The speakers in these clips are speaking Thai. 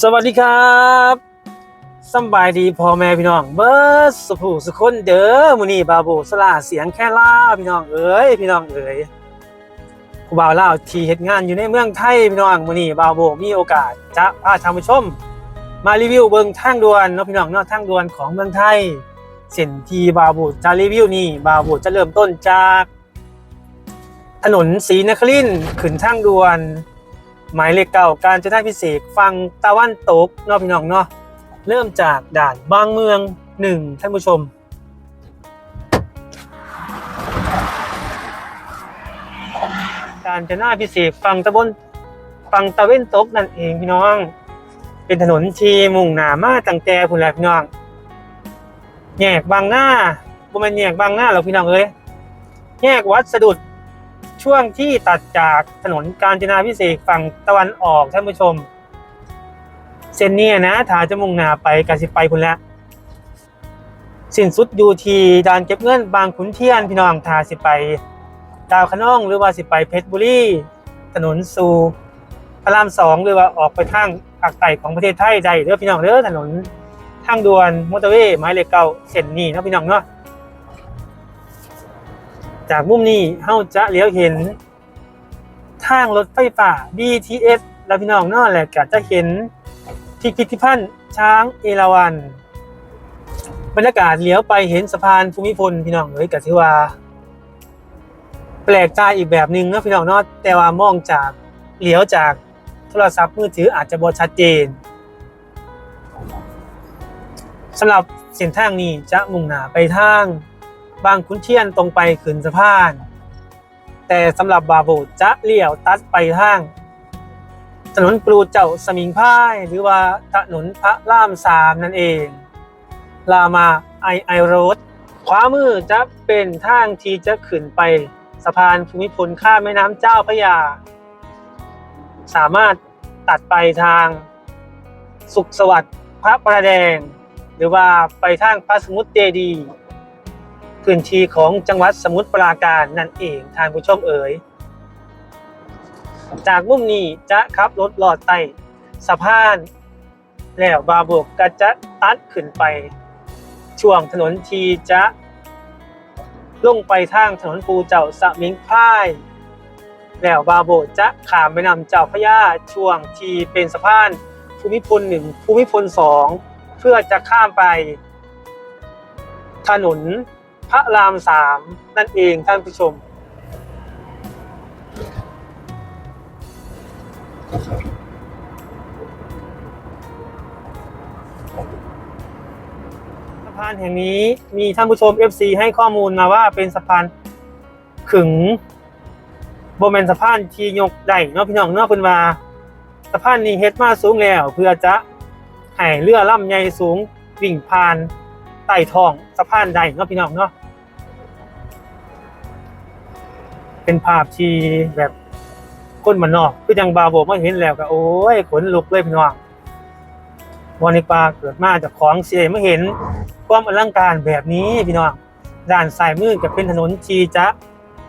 สวัสดีครับสบายดีพ่อแม่พี่น้อง เบิร์ดสุภูสุคนเด้อมื้อนี้บาโบสลาเสียงแค่ล่าพี่น้องเอ๋ยพี่น้องเอ๋ยผู้บ่าวลาทีเฮ็ดงานอยู่ในเมืองไทยพี่น้องมื้อนี้บาโบมีโอกาสจะพาท่านผู้ชม มารีวิวเบิงทางด่วนเนาะพี่น้องเนาะทางด่วนของเมืองไทยเส้นที่บาโบจะรีวิวนี่บาโบจะเริ่มต้นจาก ถนนศรีนครินทร์ขึ้นทางด่วน หมายเลขเก่าการจะได้พิเศษฟังตะวันตกนาะพี่น้องเนาะเริ่มจากด่านบางเมืองหนึ่งท่านผู้ชม การจะน่าพิเศษฟังตะบนฟังตะเว้นตกนั่นเองพี่น้อง เป็นถนนที่มุ่งหน้ามาตั้งแต่พุ่นแหละพี่น้องแยกบางหน้าบ่แม่นแยกบางหน้าหรอกพี่น้องเอ้ยแยกวัดสะดุด ช่วงที่ตัดจากถนนกาญจนาพิเศษฝั่งตะวันออกท่านผู้ชม เส้นเนี้นะถ้าจะมุ่งหน้าไปกาสิไปคุณแล้วสิ้นสุดอยู่ที่ด่านเก็บเงินบางขุนเทียนพี่น้องถาสิไปดาวคะนองหรือว่าสิไปเพชรบุรีถนนสู่พระรามสองหรือว่าออกไปทางภาคใต้ของประเทศไทยได้เด้อพี่น้องเด้อถนนทางด่วนมอเตอร์เวย์หมายเลขเก้าเส้นนี้นะพี่น้องเนาะ จากมุมนี้เฮาจะเลี้ยวเห็น ทางรถไฟฟ้า BTS แล้วพี่น้องนอกแหละก็จะเห็นพิพิธภัณฑ์ช้างเอราวัณบรรยากาศเลี้ยวไปเห็นสะพานภูมิพลพี่น้องเอ้ยก็ถือว่าแปลกตาอีกแบบหนึ่งนะพี่น้องเนาะแต่ว่ามองจากเลี้ยวจากโทรศัพท์มือถืออาจจะบ่ชัดเจนสำหรับเส้นทางนี้จะมุ่งหน้าไปทาง บางขุนเทียนตรงไปขึ้นสะพาน แต่สำหรับบาโบจะเลี้ยวตัดไปทาง ถนนปลูเจ้าสมิงพายหรือว่าถนนพระรามสามนั่นเอง ลามาไอไอโรดขวามือจะเป็นทางที่จะขึ้นไปสะพานภูมิพลข้ามแม่น้ำเจ้าพระยา สามารถตัดไปทางสุขสวัสดิ์พระประแดง หรือว่าไปทางพระสมุทรเจดีย์ พื้นที่ของจังหวัดสมุทรปราการนั่นเองทางผู้ชมเอ๋ยจากมุมนี้จะขับรถลอดใต้สะพาน แล้วบาโบกก็จะตัดขึ้นไป ช่วงถนนทีจะลงไปทางถนนปูเจ้าสมิงพราย แล้วบาโบจะขามไปนำเจ้าพระยาช่วงที่เป็นสะพานภูมิพลหนึ่งภูมิพลสองเพื่อจะข้ามไป ถนน พระรามสามนั่นเองท่านผู้ชม สะพานแห่งนี้มีท่านผู้ชม FC ให้ข้อมูลมาว่าเป็นสะพานขึงโบแมนสะพานที่ยกได้เนาะพี่น้องเนาะเพิ่นว่าสะพานนี้เฮ็ดมาสูงแล้ว เพื่อจะให้เรือล่ำใหญ่สูงวิ่งผ่าน ใต้ท้องสะพานได้เนาะพี่น้องเนาะเป็นภาพที่แบบคนมันนอกคือจังบาโบมาเห็นแล้วก็โอ้ยขนลุกเลยพี่น้องวันนี้ปลาเกิดมาจากของเสียไม่เห็นความอลังการแบบนี้พี่น้องด้านซ้ายมือก็เป็นถนนทีจะ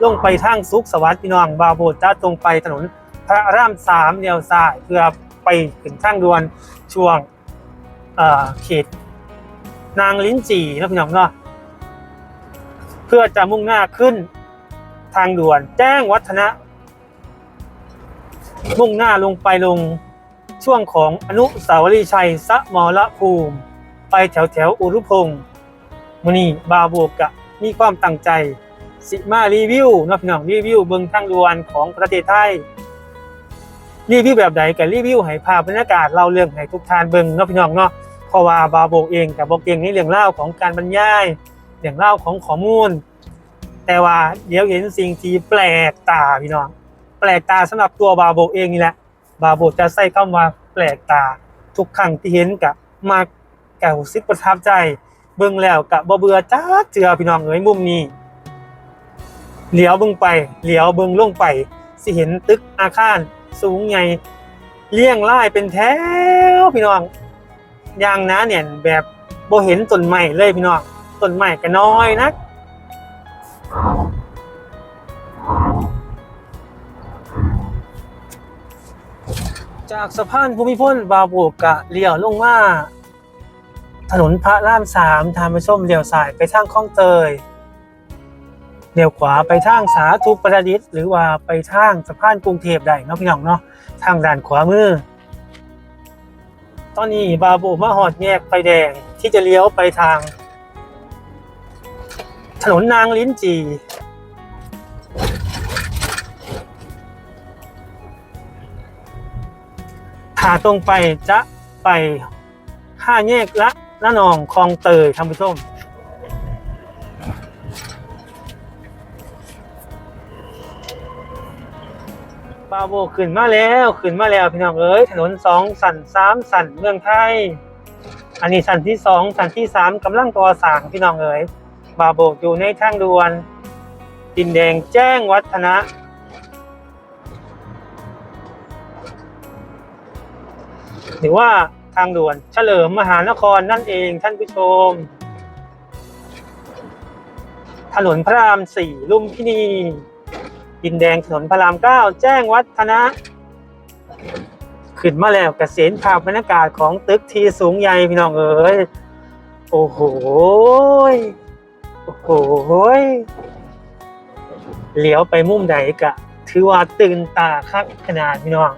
ลงไปทางสุขสวัสดิ์พี่น้องบาโบจะตรงไปถนนพระรามสามเดียวซ้ายเพื่อไปถึงทางด่วนช่วงเออเขต นางลิ้นจี่นะพี่น้องเนาะเพื่อจะมุ่งหน้าขึ้นทางด่วน แจ้งวัฒนะ มุ่งหน้าลงไปลงช่วงของอนุสาวรีย์ชัยสะมรภูมิ ไปแถวแถวอุรุพงศ์มอนีบาโบกะมีความตั้งใจ สิมารีวิวนะพี่น้องรีวิวเบิงทางด่วนของประเทศไทยรีวิวแบบใดกับรีวิวให้ภาพบรรยากาศเล่าเรื่องให้ทุกทานเบิงเนาะพี่น้องเนาะ เพราะว่าบาโบกเองกับบอกเองในเรื่องเล่าของการบรรยายเรื่องเล่าของข้อมูล แต่ว่าเดี๋ยวเห็นสิ่งที่แปลกตาพี่น้องแปลกตาสำหรับตัวบาโบกเองนี่แหละบาโบกจะใส่คำว่าแปลกตา ทุกครั้งที่เห็นกับมาแก่หูซิกประทับใจ เบิ่งแล้วกับบ่เบื่อจ้าเจือพี่น้องเอ้ยมุมนี้เหลียวเบิ่งไปเหลียวเบิ่งลงไป สิเห็นตึกอาคารสูงใหญ่เลี้ยงรายเป็นแถวพี่น้อง ย่างนะเนี่ยแบบโบเห็นต้นไม้เลยพี่น้องต้นไม้ก็น้อยนักบจากสะพานภูมิพลบาโบกกะเลี้ยวลงมาถนนพระรามสามทางไปส้มเลี้ยวซ้ายไปทางคลองเตยเลี้ยวขวาไปทางสาธุประดิษฐ์หรือว่าไปทางสะพานกรุงเทพได้เนาะพี่น้องเนาะทางด้านขวามือ ตอนนี้บาโบมาหอดแยกไฟแดงที่จะเลี้ยวไปทาง ถนนนางลิ้นจีถ้าตรงไปจะไปห้าแยกละละนองคลองเตยท่านผู้ชมาโบขึ้นมาแล้วขึ้นมาแล้วพี่น้องเอ้ยถนนสองสันสามสันเมืองไทย อันนี้สันที่สองสันที่สามกำลังก่อสร้างพี่น้องเอ๋ยบาโบกอยู่ในทางด่วนดินแดงแจ้งวัฒนะ หรือว่าทางด่วนเฉลิมมหานครนั่นเองท่านผู้ชม ถนนพระรามสี่ลุมพินี ดินแดงถนนพระรามเก้าแจ้งวัฒนะขึ้นมาแล้วกเกษตรภาพบรรยากาศของตึกทีสูงใหญ่พี่น้องเอ๋ยโอ้โหโอ้โหยเหลียวไปมุมใดกะ ถือว่าตื่นตาคักขนาดพี่น้อง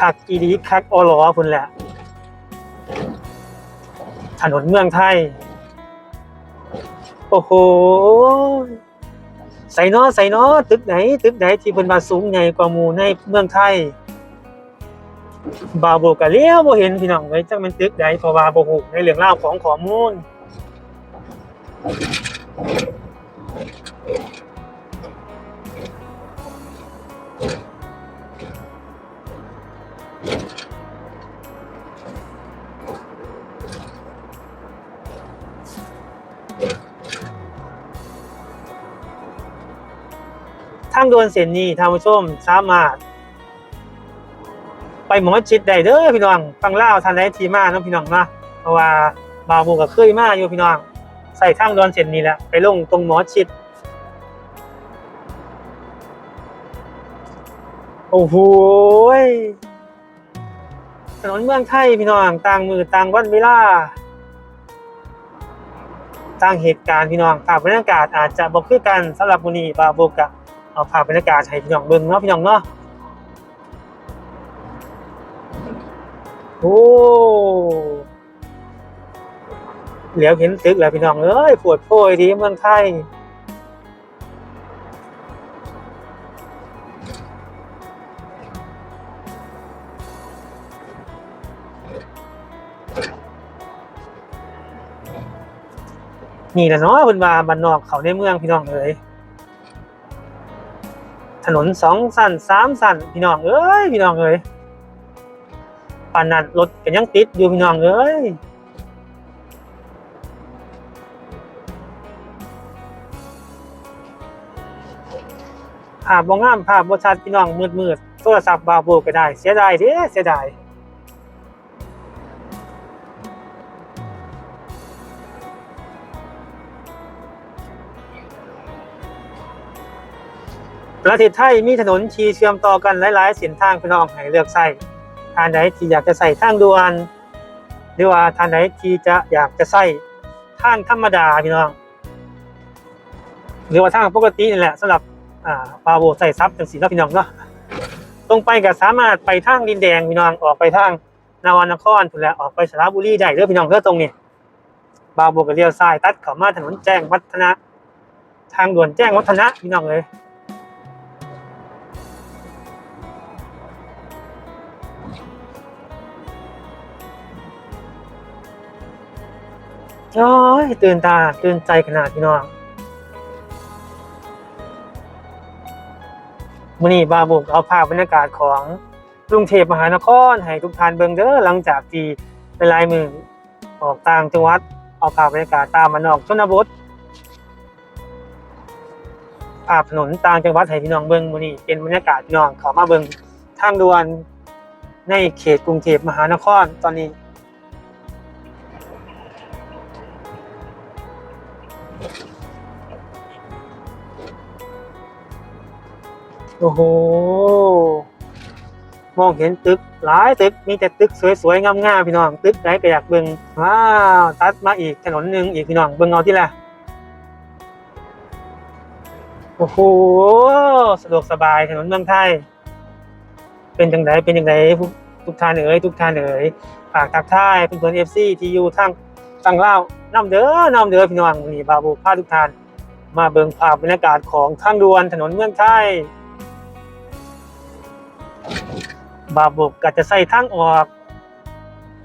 คักอีดีคักออลอพุ่นแหละ ถนนเมืองไทย โอ้โห ใส่เนอใส่เนอตึกไหน ตึกไหนที่เป็นมาสูงใหญ่กว่าหมู่ในเมืองไทยบาโบกะเลี้ยวบ่เห็นพี่น้องเลยจักเป็นตึกใดเพราะว่าบ่ฮู้ในเรื่องราวของข้อมูล ด่วนเส้นนี้ท่านผู้ชมสามารถ ไปหมอชิดได้เด้อพี่น้องฟังเล่าทันได้ทีมาเนาะพี่น้องเนาะเพราะว่าบาวบูก็เคยมาอยู่พี่น้อง ใส่ทางด่วนเส้นนี้แหละไปลงตรงหมอชิดโอ้โหถนนเมืองไทยพี่น้องต่างมือต่างวันเวลาต่างเหตุการณ์พี่น้องภาพบรรยากาศอาจจะบอกคือกันสำหรับมื้อนี้บาวบูกะ เอาภาพบรรยากาศให้พี่น้องเบิ่งเนาะพี่น้องเนาะโอ้เหลียวเห็นตึกแล้วพี่น้องเอ้ยปวดโพยดีเมืองไทยนี่แหละเนาะเป็นว่าบ้านนอกเขาในเมืองพี่น้องเอ้ย ถนนสองสันสามสันพี่น้องเอ้ยพี่น้องเอ้ยปานนั้นรถก็ยังติดอยู่พี่น้องเอ้ยภาพบ่งามภาพบ่ชัดพี่น้องมืดๆโทรศัพท์บาโบก็ได้ เสียดายเด้เสียดาย ประเทศไทยมีถนนชีเชื่อมต่อกันหลายๆเส้นทางพี่น้องให้เลือกใช้ท่านใดที่อยากจะใส่ทางด่วนหรือว่าท่านใดที่จะอยากจะใส่ทางธรรมดาพี่น้อง หรือว่าทางปกตินี่แหละสำหรับอ่าปาโบใส่ซับจังสีเนาะพี่น้องเนาะตรงไปก็สามารถไปทางดินแดงพี่น้องออกไปทางนาวานครพุ่นแหละออกไปสระบุรีได้เด้อพี่น้องเด้อตรงนี้บาโบก็เลี้ยวซ้ายตัดเข้ามาถนนแจ้งวัฒนะ ทางด่วนแจ้งวัฒนะพี่น้องเลย โอ้ยตื่นตาตื่นใจขนาดพี่น้องมื้อนี้บาบุกเอาภาพบรรยากาศของกรุงเทพมหานครให้ทุกท่านเบิ่งเด้อหลังจากที่หลายมือออกต่างจังหวัดเอาภาพบรรยากาศตามมานอกชนบทภาพถนนต่างจังหวัดให้พี่น้องเบิ่งมื้อนี้เป็นบรรยากาศพี่น้องเข้ามาเบิ่งทางด่วนในเขตกรุงเทพมหานครตอนนี้ โอ้โห มองเห็นตึกหลายตึกมีแต่ตึกสวยๆงามๆพี่น้อง ตึกไหนก็อยากเบิ่งว้าวตัดมาอีกถนนหนึ่งอีกพี่น้องเบิ่งเอาที่ละโอ้โหสะดวกสบายถนนเมืองไทย เป็นจังไดเป็นจังไดทุกท่านเอ๋ยทุกท่านเอ๋ยฝากทักทายเพื่อนเอฟซีทียูทั้งตั้งเล่าน้ำเด้อน้ำเด้อพี่น้องนี่บาบูพาทุกท่าน มาเบิ่งภาพบรรยากาศของทางดวนถนนเมืองไทย บาบกก็จะใส่ทางออก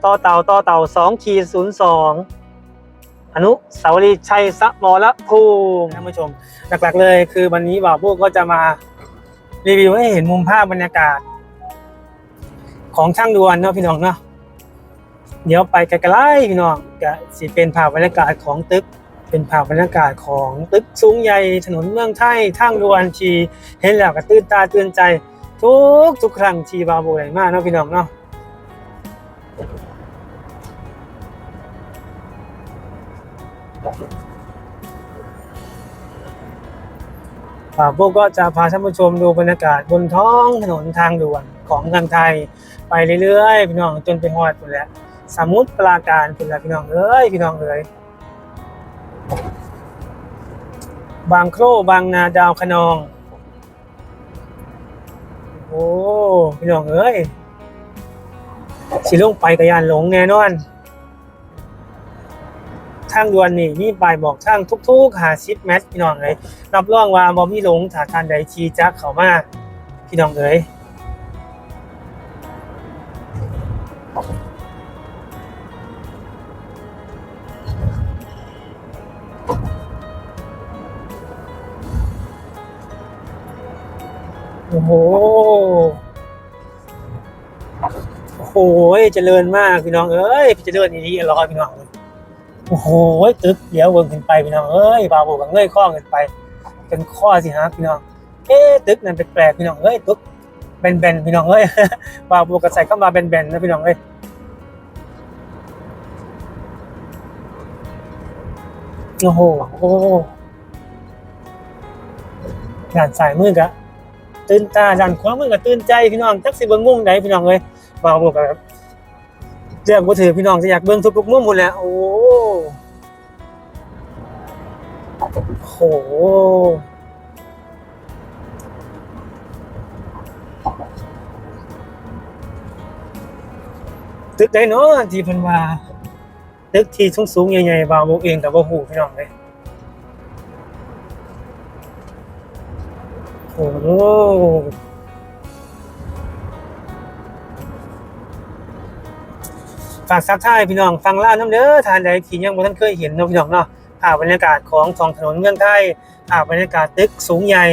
ต่อเต่าต่อเต่าสองขีดศูนย์สองอนุสาวรีย์ชัยสมรภูมิท่านผู้ชม หลักๆเลยคือวันนี้บาวพกก็จะมารีวิวให้เห็นมุมภาพบรรยากาศ ของช่างดวนเนาะพี่น้องเนาะเดี๋ยวไปไกลๆพี่น้องจะสิเป็นภาพบรรยากาศของตึก เป็นภาพบรรยากาศของตึกสูงใหญ่ถนนเมืองไทยทางดวนทีเห็นแล้วก็ตื่นตาตื่นใจ ทุกทุกครั้งที่บาโบไหลมาเนาะพี่น้องเนาะป่าโบก็จะพาท่านผู้ชมดูบรรยากาศบนท้องถนนทางด่วนของทางไทยไปเรื่อยๆพี่น้องจนไปฮอดหมดแล้วสมุทรปราการเป็นไรพี่น้องเอ้ยพี่น้องเอ้ยบางโครบางนาดาวขนอง โอ้พี่น้องเอ้ยสิลงไปกระยานหลงแน่นอน ทางด่วนนี่มีปลายบอกทางทุกๆหาชิปแมทพี่น้องเลยรับรองว่าบอมีหลงถาทานใดทีจักเขามากพี่น้องเอ้ย โอ้โห โอ้โหเจริญมากพี่น้องเอ้ยเจริญอีนี้ร้อยพี่น้องโอ้โหตึกเดี๋ยววนขึ้นไปพี่น้องเอ้ยบาบูกับเงยข้อขึ้นไป เป็นข้อสิฮะพี่น้องเอ๊ตึกนั่นแปลกพี่น้องเอ้ยตึกแบนๆพี่น้องเอ้ยบาบูกับใส่เข้ามาแบนๆนะพี่น้องเอ้ยโอ้โหโอ้ด้านสายมือกะ ตื่นตาดันความือกับตื่นใจพี่น้องทักสิเบิ่งมุมไหนพี่น้องเลยบ่าวบอกครับเรื่องบ่ถือพี่น้องจะอยากเบิ่งทุกๆมุมหมดแหละโอ้โหตึกได้เนาะที่เพิ่นว่าตึกที่สูงสูงใหญ่ๆบ่าวบอกเองแต่ว่ฮู้พี่น้องเลย โอ้ฝากซับท้ายพี่น้องฟังล่าน้ำเด้อทานใดที่ยังบ่ท่านเคยเห็นนะพี่น้องเนาะภาพบรรยากาศของท้องถนนเมืองไทยภาพบรรยากาศตึกสูงใหญ่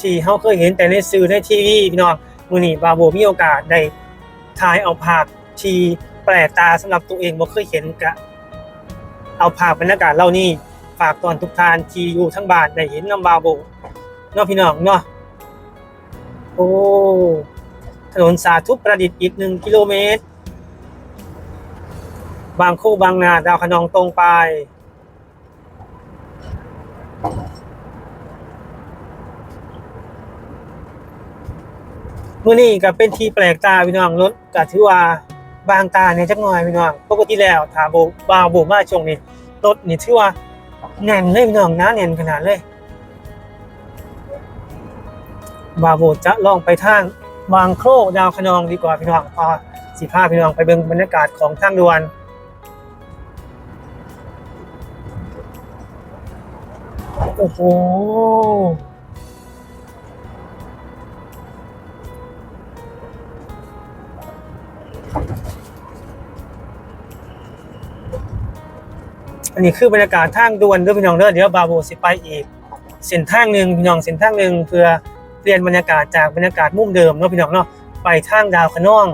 ที่เฮาเคยเห็นแต่ในสื่อในทีวีพี่น้องมื้อนี้บาโบมีโอกาสได้ถ่ายเอาภาพที่แปลกตาสำหรับตัวเองบ่เคยเห็นกะเอาภาพบรรยากาศเหล่านี้ฝากตอนทุกทานที่อยู่ทั้งบ้านได้เห็นนำบาโบเนาะพี่น้องเนาะ โอ้ ถนนสาธุประดิษฐ์อีกหนึ่งกิโลเมตร บางคู่บางนาดาวขนองตรงไป เมื่อนี้ก็เป็นที่แปลกตาพี่น้องรถกะถือว่าบางตาเนี่ยจักหน่อยพี่น้องปกติแล้วถามโบบาวโบมาช่วงนี้รถนี่ถือว่าแน่นเลยพี่น้องนะแน่นขนาดเลย บาโวจะล่องไปทางบางโครกดาวขนองดีกว่าพี่น้องพอสีผ้าพี่น้องไปเบิ่งบรรยากาศของทางดวนโอ้โหอันนี้คือบรรยากาศทางดวนด้วยพี่น้องเด้อเดี๋ยวบาโบสิไปอีกเส้นทางหนึ่งพี่น้องเส้นทางหนึ่งเพื่อ เปลี่ยนบรรยากาศจากบรรยากาศมุมเดิมเนาะพี่น้องเนาะไปทางดาวขนอง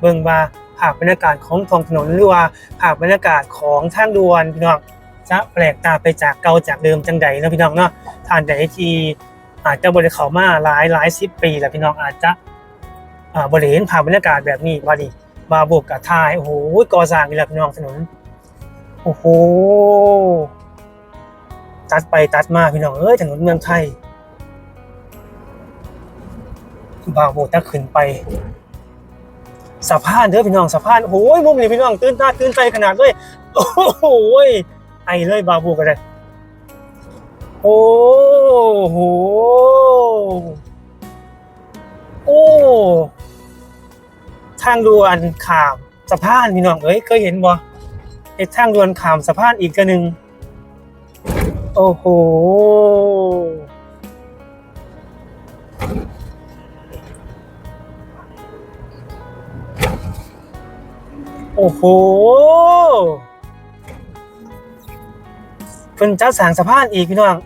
เบิงบาผ่าบรรยากาศของท้องถนนหรือว่าผ่าบรรยากาศของทางดวนพี่น้องจะแปลกตาไปจากเก่าจากเดิมจังใดนะพี่น้องเนาะท่านใดที่อาจจะบริเขามาหลายหลายสิบปีแล้วพี่น้องอาจจะบริเห็นภาบรรยากาศแบบนี้ว่าดิมาบวกกับทายโอ้โหก่อสร้างนี่แหละพี่น้องถนนโอ้โหตัดไปตัดมาพี่น้องเอ้ยถนนเมืองไทย บางโบถ้ขึ้นไปสะพานเด้อพี่น้องสะพานโอ้ยมุมนี้พี่น้องตื่นตาตื่นใจขนาดเลยโอ้โหไอเลยบาบูกันเลยโอ้โหโอ้ทางด่วนขามสะพานพี่น้องเอ้ยเคยเห็นบ่ไอ้ทางด่วนขามสะพานอีกกระหนึ่งโอ้โห โอ้โหเป็นเจ้าสร้างสะพานอีกพี่น้อง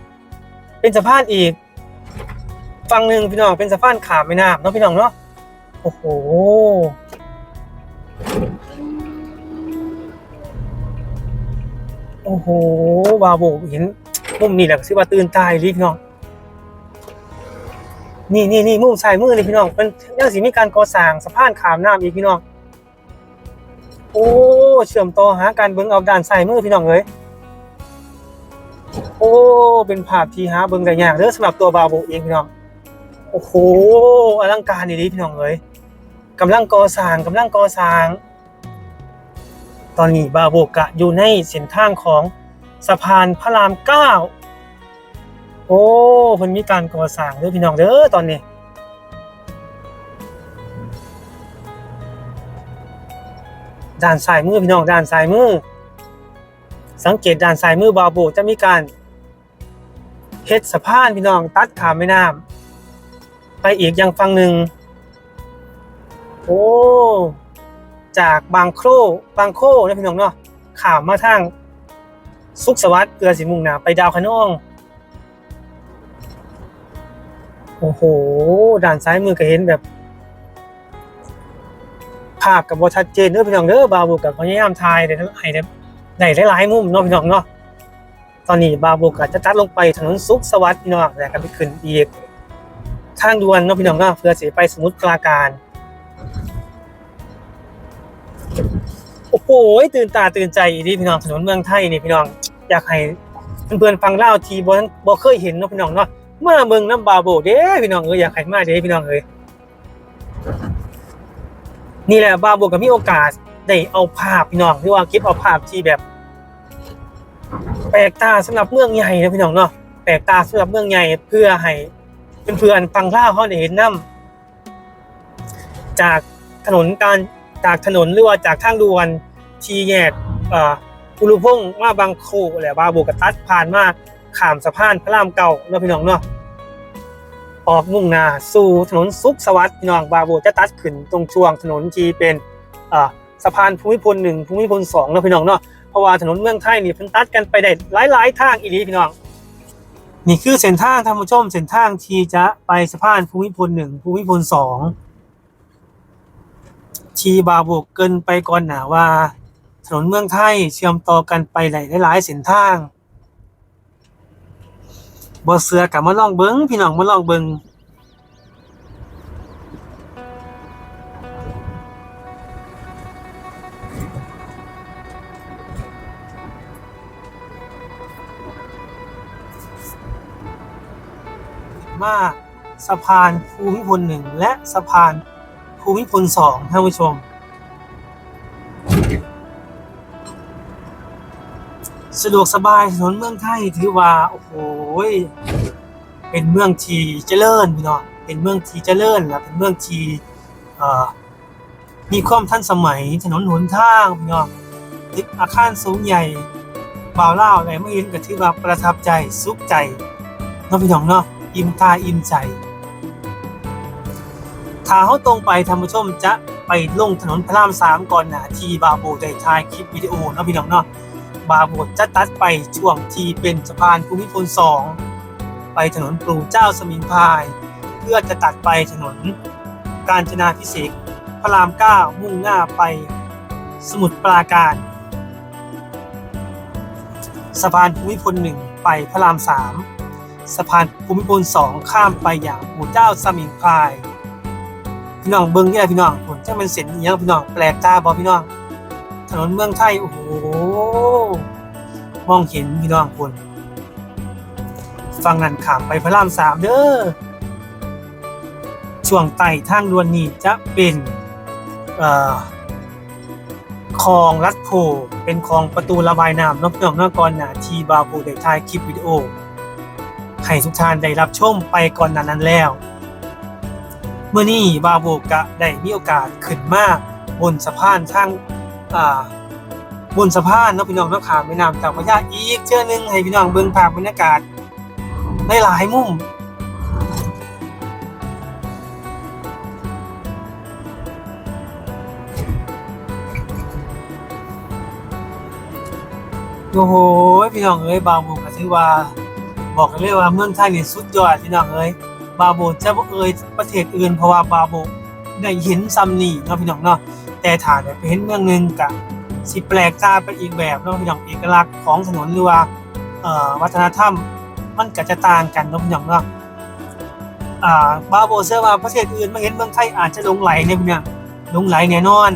เป็นสะพานอีก ฝั่งหนึ่งพี่น้องเป็นสะพานขามแม่น้ำเนาะพี่น้องเนาะ โอ้โห โอ้โหวาโบเห็นมุมนี้แหละสิว่าตื่นตายลิพี่น้อง นี่นี่นี่มุมซ้ายมือเลยพี่น้องเป็นยังสิมีการก่อสร้างสะพานขามน้ำอีกพี่น้อง โอ้เชื่อมต่อหาการเบิ่งเอาด้านซ้ายมือพี่น้องเอ้ยโอ้เป็นภาพที่หาเบิ่งได้ยากเด้อสำหรับตัวบาโบเองพี่น้องโอ้โหอลังการดีๆพี่น้องเอ้ยกำลังก่อสร้างกำลังก่อสร้าง ตอนนี้บาโบกะอยู่ในเส้นทางของสะพานพระรามเก้าโอ้เพิ่นมีการก่อสร้างเด้อพี่น้องเด้อตอนนี้ ด้านซ้ายมือพี่น้องด้านซ้ายมือ สังเกตด้านซ้ายมือบาโบจะมีการเฮ็ดสะพานพี่น้องตัดขามแม่น้ำไปอีกยังฝั่งหนึ่งโอ้จากบางโครบางโคนะพี่น้องเนาะขามมาทางสุขสวัสดิ์เกลือสีมุงหนาไปดาวคะนองโอ้โหด้านซ้ายมือก็เห็นแบบ ภาพกับบชัดเจนเด้อพี่น้องเด้อบาบูกับพยายามถ่ายได้ทั้งให้ได้ได้หลายๆมุมเนาะพี่น้องเนาะตอนนี้บาบูก็จะตัดลงไปถนนสุขสวัสดิ์พี่น้องแล้วก็ไปขึ้นอีกทางด่วนเนาะพี่น้องเนาะเพื่อสิไปสมุทรปราการโอ้โหตื่นตาตื่นใจอีดีพี่น้องถนนเมืองไทยนี่พี่น้องอยากให้เพื่อนๆฟังเล่าทีบ่บ่เคยเห็นเนาะพี่น้องเนาะมาเมืองน้ำบาโบเด้พี่น้องเอ้ยอยากให้มาเด้พี่น้องเอ้ย นี่แหละบาโบก็มีโอกาสได้เอาภาพพี่น้องที่ว่าเก็บเอาภาพที่แบบ แปลกตาสำหรับเมืองใหญ่นะพี่น้องเนาะแปลกตาสำหรับเมืองใหญ่เพื่อให้เพื่อนๆฟังเล่าเขาได้เห็นนํจากถนนการจากถนนหรือว่าจากทางด่วนที่แยกเอ่ออุรุพงษ์มาบางโคแหละบาโบก็ตัดผ่านมาขามสะพานพระรามเก่าเนาะพี่น้องเนาะ ออกมุ่งหน้าสู่ถนนสุขสวัสดิ์พี่น้องบาโบจะตัดขึ้นตรงช่วงถนนที่เป็นสะพานภูมิพลหนึ่งภูมิพลสองเนาะพี่น้องเนาะเพราะว่าถนนเมืองไทยนี่เพิ่นตัดกันไปได้หลายๆทางอีหลีพี่น้อง นี่คือเส้นทางท่านผู้ชมเส้นทางที่จะไปสะพานภูมิพลหนึ่งภูมิพลสองทีบาโบเกินไปก่อนหนาว่า ถนนเมืองไทยเชื่อมต่อกันไปหลายๆเส้นทาง บ่เสือกับมาลองเบิงพี่น้องมาลองเบิงมาสะพานภูมิพลหนึ่งและสะพานภูมิพลสองท่านผู้ชม สะดวกสบายถนนเมืองไทยถือว่าโอ้โหเป็นเมืองที่เจริญพี่น้องเป็นเมืองที่เจริญและเป็นเมืองที่มีความทันสมัยถนนหนทางพี่น้องตึกอาคารสูงใหญ่บ่าวเล่าอะไรไม่เห็นก็ถือว่าประทับใจสุขใจเนาะพี่น้องเนาะอิ่มตาอิ่มใจถ้าเขาตรงไปท่านผู้ชมจะไปลงถนนพระรามสามก่อนหน้าที่บาโบได้ถ่ายคลิปวิดีโอเนาะพี่น้องเนาะ บาโบดจะตัดไปช่วงที่เป็นสะพานภูมิพลสองไปถนนปรูเจ้าสมิงพาย เพื่อจะตัดไปถนน กาญจนาพิเศษกพระรามเก้ามุ่งหน้าไปสมุทรปราการ สะพานภูมิพลหนึ่งไปพระรามสามสะพานภูมิพลสองข้ามไปอย่างปู่เจ้าสมิงพาย พี่น้องเบิ้งนี่แหละพี่น้องผมจะเป็นเส้นอหยังพี่น้องแปลกตาบอพี่น้อง ถนนเมืองไทย โอ้โห มองเห็นพี่น้องคนฟังนั่นขามไปพระรามสามเด้อ ช่วงไต่ทางด่วนนี้จะเป็นเอ่อคลองลัดโพ เป็นคลองประตูระบายน้ำนอกเนื่องนอกก่อนหนาทีบาบูได้ถ่ายคลิปวิดีโอ ให้ทุกท่านได้รับชมไปก่อนหนานนั้นแล้ว เมื่อนี้บาโบกะได้มีโอกาสขึ้นมาบนสะพานทาง อ่าบนสะพานเนาะพี่น้องเนาะขามแม่น้ำเจ้าพระยาอีกเชื่อหนึงให้พี่น้องเบิ่งภาพบรรยากาศได้หลายมุมโอ้โหพี่น้องเอ้ยบาโบก็ถือว่า บอกกันเลยว่าเมืองไทยนี่สุดยอดพี่น้องเอ้ยบาโบจะบ่เอ่ยประเทศอื่นเพราะว่าบาโบได้เห็นซ้ำนี่เนาะพี่น้องเนาะ แต่ถ้าได้ไปเห็นเมืองหนึ่งก็สิแปลกตาไปอีกแบบเนาะพี่น้องเอกลักษณ์ของถนนหรือว่าวัฒนธรรมมันก็จะต่างกันเนาะพี่น้องเนาะอ่าบาโบเชื่อว่าประเทศอื่นมาเห็นเมืองไทยอาจจะหลงไหลเนี่ยพี่น้องหลงไหลแน่นอน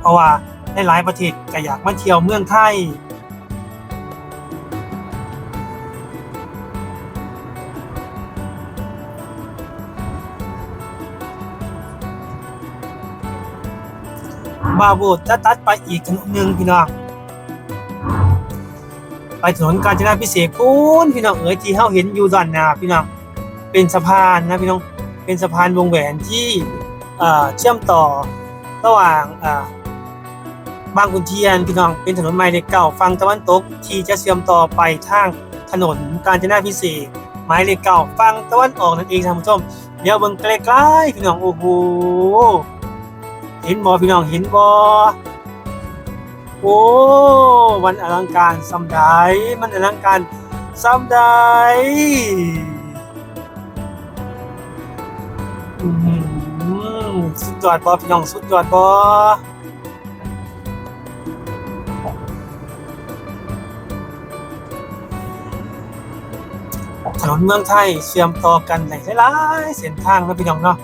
เพราะว่าหลายๆประเทศก็อยากมาเที่ยวเมืองไทย บาโบดจะตัดไปอีกถนนหนึ่งพี่น้องไปถนนกาญจนาพิเศษกพูนพี่น้องเอ๋ยที่เฮาเห็นอยู่ด้านหน้าพี่น้องเป็นสะพานนะพี่น้องเป็นสะพานวงแหวนที่เอ่อเชื่อมต่อระหว่างเอ่อบางขุนเทียนพี่น้องเป็นถนนใหม่เลขเก่าฝั่งตะวันตกที่จะเชื่อมต่อไปทางถนนกาญจนาพิเศษกหมายเลขเก่าฝั่งตะวันออกนั่นเองท่านผู้ชมเดี๋ยวเบิ่งใกล้ๆพี่น้องโอ้โห เห็นบอพี่น้องเห็นบอโอ้มันอลังการซ้ำใดมันอลังการซ้ำใดอื้อหือสุดยอดบอพี่น้องสุดยอดบอถนนเมืองไทยเชื่อมต่อกันในหลายๆเส้นทางนะพี่น้องเนาะ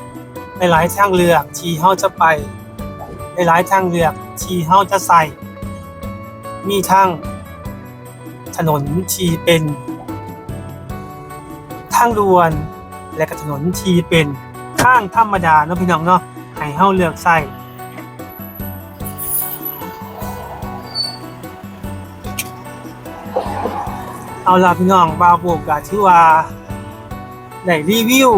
หลายๆทางเลือกที่เฮาจะไป หลายทางเลือกที่เฮาจะใส่มีทางถนนที่เป็นทางด่วน และก็ถนนที่เป็นทางธรรมดาเนาะพี่น้องเนาะให้เฮาเลือกใส่เอาล่ะพี่น้องบาวโบกก็ถือว่าได้รีวิว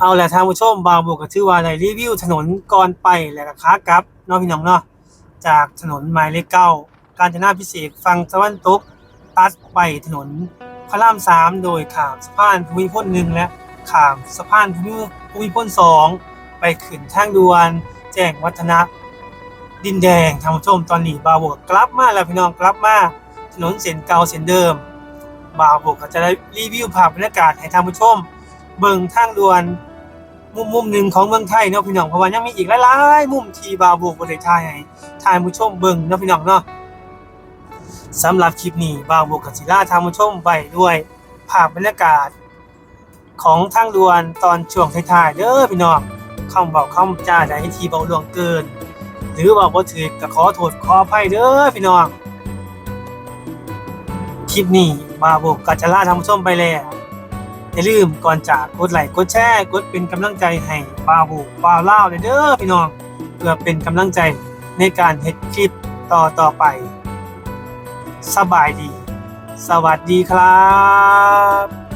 เอาแหละทางผู้ชมบางบุกก็ชื่อว่าในรีวิวถนนก่อนไปและก็ขากลับเนาะพี่น้องเนาะจากถนนหมายเลขเก้าการจนาพิเศษฝั่งตะวันตก ตัดไปถนนพระรามสามโดยขามสะพานภูมิพลหนึ่งและขามสะพานภูมิภูมิพลสองไปขึ้นทางด่วนแจ้งวัฒนะดินแดงทางผู้ชมตอนนี้บาวบวกกลับมาแล้วพี่น้องกลับมาถนนเส้นเก่าเส้นเดิม บาวบกก็จะได้รีวิวภาพบรรยากาศให้ทางผู้ชม เบิ่งทางด่วน มุมมุมหนึ่งของเมืองไทยเนาะพี่น้องเพราะว่ายังมีอีกหลายๆมุมที่บาวโบกบริทายให้ทายผู้ชมเบิ่งเนาะพี่น้องเนาะสำหรับคลิปนี้บาวโบกกับศิลาทางผู้ชมไปด้วยภาพบรรยากาศ ของทางด่วนตอนช่วงท้ายๆเด้อพี่น้องคำบอกคำจาใดที่เบาล่วงเกิน หรือว่าบ่ถือก็ขอโทษขออภัยเด้อพี่น้องคลิปนี้บาวโบกกับจะลาทางผู้ชมไปแล้ว อย่าลืมก่อนจากกดไลค์กดแชร์กดเป็นกำลังใจให้ปาบูปาเล่าวเลยเด้อพี่น้อง เพื่อเป็นกำลังใจในการเฮ็ดคลิปต่อต่อไป สบายดี สวัสดีครับ